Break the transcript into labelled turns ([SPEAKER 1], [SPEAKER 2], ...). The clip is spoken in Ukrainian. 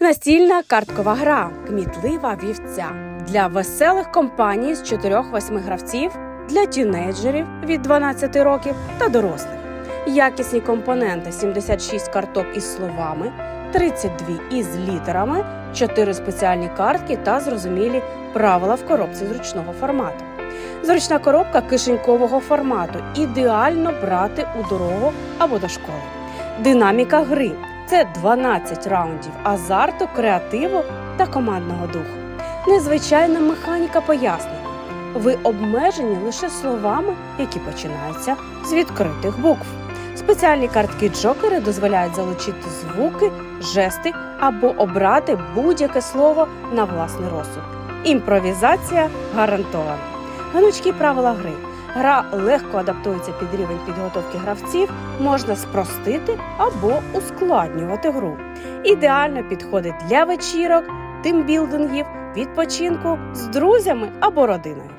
[SPEAKER 1] Настільна карткова гра Кмітлива вівця для веселих компаній з 4-8 гравців, для тінейджерів від 12 років та дорослих. Якісні компоненти 76 карток із словами, 32 із літерами, 4 спеціальні картки та зрозумілі правила в коробці зручного формату. Зручна коробка кишенькового формату ідеально брати у дорогу або до школи. Динаміка гри це 12 раундів азарту, креативу та командного духу. Незвичайна механіка пояснення. Ви обмежені лише словами, які починаються з відкритих букв. Спеціальні картки Джокери дозволяють залучити звуки, жести або обрати будь-яке слово на власний розсуд. Імпровізація гарантована. Гнучкі правила гри. Гра легко адаптується під рівень підготовки гравців, можна спростити або ускладнювати гру. Ідеально підходить для вечірок, тимбілдингів, відпочинку з друзями або родиною.